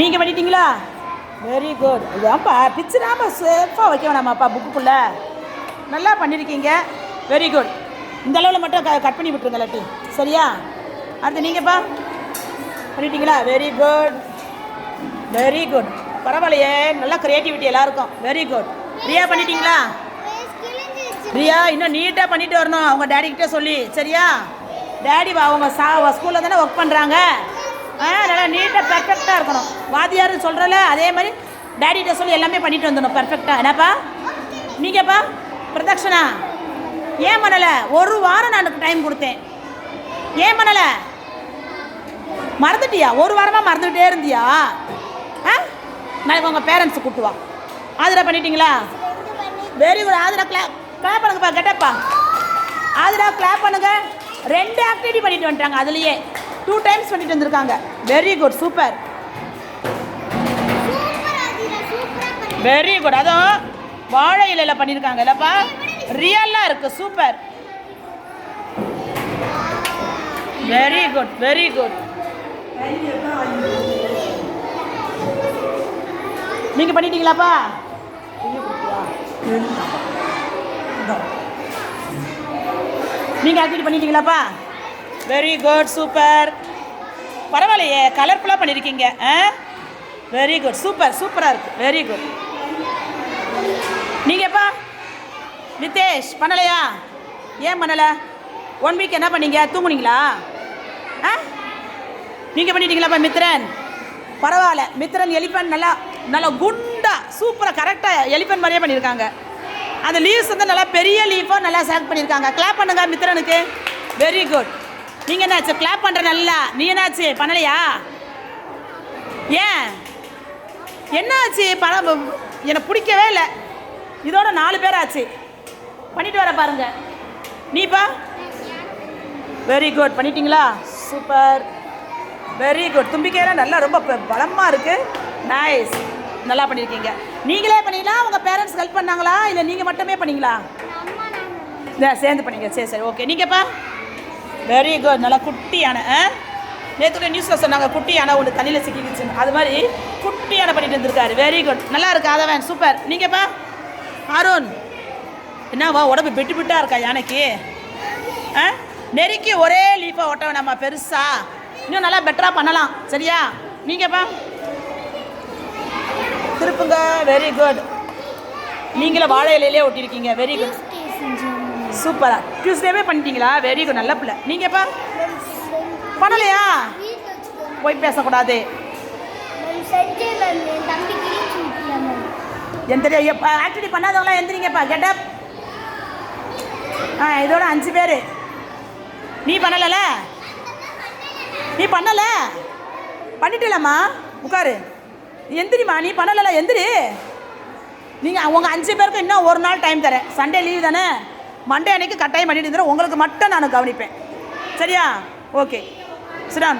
நீங்கள் பண்ணிட்டீங்களா? Very good ஏன்ப்பா பிச்சுடாம சேஃபாக வைக்க வேணாமாப்பா புக்குக்குள்ளே நல்லா பண்ணியிருக்கீங்க வெரி குட் இந்த அளவில் மட்டும் க கட் பண்ணி விட்டுருங்க இல்லாட்டி. சரியா? அடுத்து நீங்கப்பா. பண்ணிட்டீங்களா? வெரி குட் வெரி குட் பரவாயில்லையே நல்லா க்ரியேட்டிவிட்டி எல்லாருக்கும். வெரி குட் ரியா பண்ணிட்டீங்களா? ரியா இன்னும் நீட்டாக பண்ணிட்டு வரணும். அவங்க டேடி கிட்டே சொல்லி. சரியா? டேடி அவங்க சா ஸ்கூலில் தானே ஒர்க் பண்ணுறாங்க நல்லா நீட்டாக பெர்ஃபெக்டாக இருக்கணும். வாத்தியார் சொல்கிறல அதே மாதிரி டேடிகிட்ட சொல்லி எல்லாமே பண்ணிட்டு வந்துடணும் பெர்ஃபெக்டாக என்னப்பா? நீங்கப்பா பிரதக்ஷனா? ஏன் பண்ணலை? ஒரு வாரம் நான் டைம் கொடுத்தேன். ஏன் பண்ணலை? மறந்துட்டியா? ஒரு வாரமாக மறந்துகிட்டே இருந்தியா? ஆ? நாளைக்கு உங்கள் பேரண்ட்ஸை கூப்பிட்டுவா வா. ஆதிரா பண்ணிட்டீங்களா? Very good Athira clap clap பண்ணுங்கப்பா கெட்டப்பா. ஆதிரா கிளாப் பண்ணுங்க. ரெண்டு ஆக்டிவிட்டி பண்ணிட்டு வந்துட்டாங்க அதுலேயே. டூ டைம்ஸ் பண்ணிட்டு வந்திருக்காங்க. Very good super very good அதுவும் வாழை இலையில் பண்ணியிருக்காங்க. இல்லைப்பா? ரியலாக இருக்கு super very good very good நீங்கள் பண்ணிட்டீங்களாப்பா? நீங்கள் ஆக்டிவிட்டி பண்ணிட்டீங்களாப்பா? வெரி குட் சூப்பர் பரவாயில்லையே கலர்ஃபுல்லாக பண்ணியிருக்கீங்க ஆ? வெரி குட் சூப்பர் சூப்பராக இருக்குது வெரி குட் நீங்கப்பா நிதேஷ் பண்ணலையா? ஏன் பண்ணலை? ஒன் வீக் என்ன பண்ணீங்க? தூங்குனீங்களா? ஆ? நீங்கள் பண்ணிட்டீங்களாப்பா மித்ரன்? பரவாயில்ல. மித்ரன் எலிஃபன் நல்லா நல்லா குண்டா சூப்பராக கரெக்டாக எலிஃபன் மாதிரியே பண்ணியிருக்காங்க அந்த லீவ்ஸ் வந்து நல்லா பெரிய லீஃபாக நல்லா செலக்ட் பண்ணியிருக்காங்க கிளாப் பண்ணுங்க மித்ரனுக்கு. வெரி குட் நீங்கள் என்னாச்சு? கிளாப் பண்ணுற நல்லா. நீ என்னாச்சு? பண்ணலையா? ஏன்? என்னாச்சு? பணம் எனக்கு பிடிக்கவே இல்லை. இதோட நாலு பேர் ஆச்சு. பண்ணிட்டு வர பாருங்க. நீப்பா வெரி குட் பண்ணிட்டீங்களா? சூப்பர் வெரி குட் தும்பிக்கையெல்லாம் நல்லா ரொம்ப ப- பலமா இருக்கு. நைஸ் நல்லா பண்ணியிருக்கீங்க நீங்களே பண்ணீங்களா உங்கள் பேரண்ட்ஸ் ஹெல்ப் பண்ணாங்களா? இல்லை நீங்கள் மட்டுமே பண்ணீங்களா? சேர்ந்து பண்ணீங்க சரி சரி. ஓகே நீங்கப்பா வெரி குட் நல்லா குட்டி யானை ஆ? நேற்று நியூஸில் சொன்னாங்க குட்டி யானை ஒன்று தண்ணியில் சிக்கிக்கிச்சுன்னு. அது மாதிரி குட்டி யானை பண்ணிட்டு இருந்திருக்காரு. வெரி குட் நல்லா இருக்கு அதவன்? சூப்பர் நீங்கப்பா அருண். என்னவா உடம்பு பிட்டு பிட்டாக இருக்கா யானைக்கு? ஆ? நெருக்கி ஒரே லீஃபாக ஒட்ட வேணாமா பெருசா? இன்னும் நல்லா பெட்டராக பண்ணலாம். சரியா? நீங்கப்பா திருப்புங்க. வெரி குட் நீங்களும் வாழை இலையிலே ஒட்டியிருக்கீங்க. வெரி குட் சூப்பராக டியூஸ்டேவே பண்ணிட்டீங்களா? வெரி குட் நல்ல பிள்ளை. நீங்கப்பா பண்ணலையா? போய் பேசக்கூடாது. எந்திரி ஆக்டிவிட்டி பண்ணாதவங்களாம் எந்திரிங்கப்பா. கெட்டப் ஆ இதோட அஞ்சு பேர். நீ பண்ணலல? நீ பண்ணல? பண்ணிட்டலம்மா. உட்காரு. எந்திரிம்மா. நீ பண்ணலல எந்திரி. நீங்கள் உங்கள் அஞ்சு பேருக்கு இன்னும் ஒரு நாள் டைம் தரேன். சண்டே லீவ் தானே? மண்டே அன்னைக்கு கட்டாயம் பண்ணிட்டு இருந்துடும் உங்களுக்கு மட்டும் நான் கவனிப்பேன். சரியா? ஓகே. சிடான்.